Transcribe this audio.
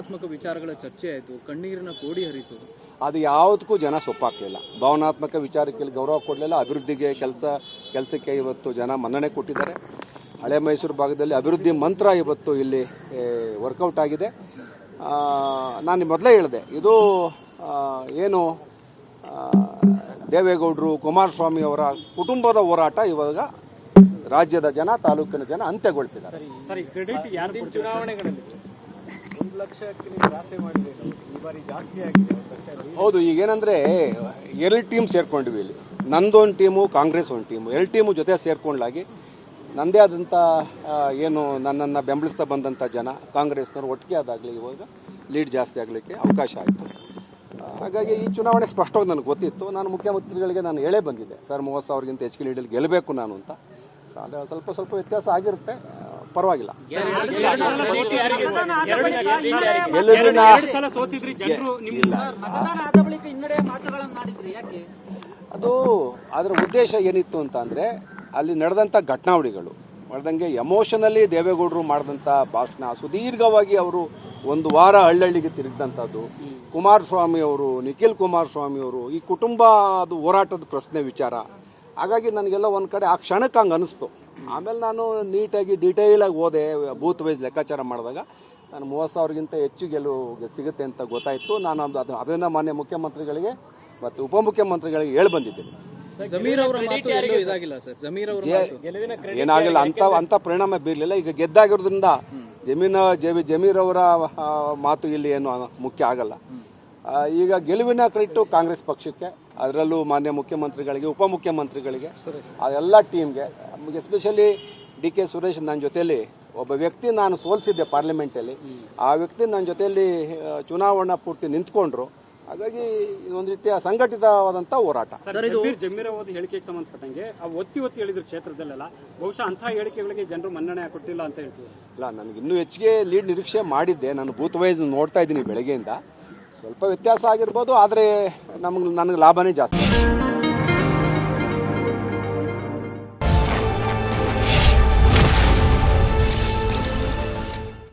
ಭಾವನಾತ್ಮಕ ವಿಚಾರಗಳ ಚರ್ಚೆ ಆಯಿತು ಕಣ್ಣೀರಿನ ಕೋಡಿ ಹರಿತು. ಅದು ಯಾವುದಕ್ಕೂ ಜನ ಸೊಪ್ಪಾಗಲಿಲ್ಲ ಭಾವನಾತ್ಮಕ ವಿಚಾರಕ್ಕೆ ಇಲ್ಲಿ ಗೌರವ ಕೊಡಲಿಲ್ಲ. ಅಭಿವೃದ್ಧಿಗೆ ಕೆಲಸ ಕೆಲಸಕ್ಕೆ ಇವತ್ತು ಜನ ಮನ್ನಣೆ ಕೊಟ್ಟಿದ್ದಾರೆ. ಹಳೆ ಮೈಸೂರು ಭಾಗದಲ್ಲಿ ಅಭಿವೃದ್ಧಿ ಮಂತ್ರ ಇವತ್ತು ಇಲ್ಲಿ ವರ್ಕೌಟ್ ಆಗಿದೆ. ನಾನು ಮೊದಲೇ ಹೇಳಿದೆ ಇದು ಏನು ದೇವೇಗೌಡರು ಕುಮಾರಸ್ವಾಮಿ ಅವರ ಕುಟುಂಬದ ಹೋರಾಟ ಇವಾಗ ರಾಜ್ಯದ ಜನ ತಾಲೂಕಿನ ಜನ ಅಂತ್ಯಗೊಳಿಸಿದ್ದಾರೆ. ಲಕ್ಷಕ್ಕೆ ಬಾರಿ ಜಾಸ್ತಿ ಆಗಿದೆ ಹೌದು ಈಗೇನಂದ್ರೆ ಎರಡು ಟೀಮ್ ಸೇರ್ಕೊಂಡ್ವಿ ಇಲ್ಲಿ. ನಂದೊಂದು ಟೀಮು, ಕಾಂಗ್ರೆಸ್ ಒಂದು ಟೀಮು. ಎರಡು ಟೀಮು ಜೊತೆ ಸೇರ್ಕೊಂಡ್ಲಾಗಿ ನಂದೇ ಆದಂಥ ಏನು ನನ್ನನ್ನು ಬೆಂಬಲಿಸ್ತಾ ಬಂದಂಥ ಜನ ಕಾಂಗ್ರೆಸ್ನವ್ರು ಒಟ್ಟಿಗೆ ಆದಾಗಲಿ ಇವಾಗ ಲೀಡ್ ಜಾಸ್ತಿ ಆಗಲಿಕ್ಕೆ ಅವಕಾಶ ಆಯಿತು. ಹಾಗಾಗಿ ಈ ಚುನಾವಣೆ ಸ್ಪಷ್ಟವಾಗಿ ನನಗೆ ಗೊತ್ತಿತ್ತು. ನಾನು ಮುಖ್ಯಮಂತ್ರಿಗಳಿಗೆ ನಾನು ಹೇಳೇ ಬಂದಿದ್ದೆ, ಸರ್, ಮೂವತ್ತು ಸಾವಿರಗಿಂತ ಹೆಚ್ಚಿಗೆ ಲೀಡಲ್ಲಿ ಗೆಲ್ಲಬೇಕು ನಾನು ಅಂತ. ಸ್ವಲ್ಪ ಸ್ವಲ್ಪ ವ್ಯತ್ಯಾಸ ಆಗಿರುತ್ತೆ. ಪರವಾಗಿಲ್ಲ. ಅದು ಅದರ ಉದ್ದೇಶ ಏನಿತ್ತು ಅಂತ ಅಂದರೆ ಅಲ್ಲಿ ನಡೆದಂಥ ಘಟನಾವಳಿಗಳು ಮಾಡ್ದಂಗೆ ಎಮೋಷನಲ್ಲಿ ದೇವೇಗೌಡರು ಮಾಡಿದಂಥ ಭಾಷಣ ಸುದೀರ್ಘವಾಗಿ ಅವರು ಒಂದು ವಾರ ಹಳ್ಳಹಳ್ಳಿಗೆ ತಿರುಗಿದಂಥದ್ದು ಕುಮಾರಸ್ವಾಮಿ ಅವರು ನಿಖಿಲ್ ಕುಮಾರಸ್ವಾಮಿ ಅವರು ಈ ಕುಟುಂಬ ಅದು ಹೋರಾಟದ ಪ್ರಶ್ನೆ ವಿಚಾರ. ಹಾಗಾಗಿ ನನಗೆಲ್ಲ ಒಂದು ಕಡೆ ಆ ಕ್ಷಣಕ್ಕೆ ಹಂಗೆ ಅನಿಸ್ತು. ಆಮೇಲೆ ನಾನು ನೀಟಾಗಿ ಡೀಟೇಲಾಗಿ ಓದೆ ಬೂತ್ ವೈಸ್ ಲೆಕ್ಕಾಚಾರ ಮಾಡಿದಾಗ ನಾನು ಮೂವತ್ತು ಸಾವಿರಗಿಂತ ಹೆಚ್ಚು ಗೆಲುವು ಸಿಗುತ್ತೆ ಅಂತ ಗೊತ್ತಾಯಿತು. ನಾನು ಅದು ಅದನ್ನು ಮಾನ್ಯ ಮುಖ್ಯಮಂತ್ರಿಗಳಿಗೆ ಮತ್ತು ಉಪಮುಖ್ಯಮಂತ್ರಿಗಳಿಗೆ ಹೇಳಿ ಬಂದಿದ್ದೇನೆ. ಜಮೀರ್ ಅವರ ಮಾತು ಎಲ್ಲೂ ಇದಾಗಿಲ್ಲ ಸರ್. ಜಮೀರ್ ಅವರ ಮಾತು. ಏನಾಗಿಲ್ಲ ಅಂತ ಅಂತ ಪರಿಣಾಮ ಬೀರಲಿಲ್ಲ. ಈಗ ಗೆದ್ದಾಗಿರೋದ್ರಿಂದ ಜಮೀನ ಜಮಿ ಜಮೀರ್ ಅವರ ಮಾತು ಇಲ್ಲಿ ಏನು ಮುಖ್ಯ ಆಗಲ್ಲ. ಈಗ ಗೆಲುವಿನ ಕ್ರೆಡಿಟು ಕಾಂಗ್ರೆಸ್ ಪಕ್ಷಕ್ಕೆ ಅದರಲ್ಲೂ ಮಾನ್ಯ ಮುಖ್ಯಮಂತ್ರಿಗಳಿಗೆ ಉಪಮುಖ್ಯಮಂತ್ರಿಗಳಿಗೆ ಅದೆಲ್ಲ ಟೀಮ್ಗೆ ಎಸ್ಪೆಷಲಿ ಡಿ ಕೆ ಸುರೇಶ್ ನನ್ನ ಜೊತೆಯಲ್ಲಿ ಒಬ್ಬ ವ್ಯಕ್ತಿ ನಾನು ಸೋಲಿಸಿದ್ದೆ ಪಾರ್ಲಿಮೆಂಟಲ್ಲಿ ಆ ವ್ಯಕ್ತಿ ನನ್ನ ಜೊತೆಯಲ್ಲಿ ಚುನಾವಣಾ ಪೂರ್ತಿ ನಿಂತ್ಕೊಂಡ್ರು. ಹಾಗಾಗಿ ಇದೊಂದು ರೀತಿಯ ಸಂಘಟಿತವಾದಂಥ ಹೋರಾಟ. ಜಮೀರ್ ಜಮೀರ್ ಅವರ ಹೇಳಿಕೆಗೆ ಸಂಬಂಧಪಟ್ಟಂಗೆ ಆ ಒತ್ತಿ ಒತ್ತಿ ಹೇಳಿದ್ರು ಕ್ಷೇತ್ರದಲ್ಲೆಲ್ಲ. ಬಹುಶಃ ಅಂತಹ ಹೇಳಿಕೆಗಳಿಗೆ ಜನರು ಮನ್ನಣೆ ಕೊಟ್ಟಿಲ್ಲ ಅಂತ ಹೇಳ್ತೀವಿ. ಇಲ್ಲ ನನಗೆ ಇನ್ನೂ ಹೆಚ್ಚಿಗೆ ಲೀಡ್ ನಿರೀಕ್ಷೆ ಮಾಡಿದ್ದೆ. ನಾನು ಬೂತ್ ವೈಸ್ ನೋಡ್ತಾ ಇದ್ದೀನಿ ಬೆಳಗ್ಗೆಯಿಂದ. ಸ್ವಲ್ಪ ವ್ಯತ್ಯಾಸ ಆಗಿರ್ಬೋದು ಆದರೆ ನಮ್ಗೆ ನನಗೆ ಲಾಭನೇ ಜಾಸ್ತಿ.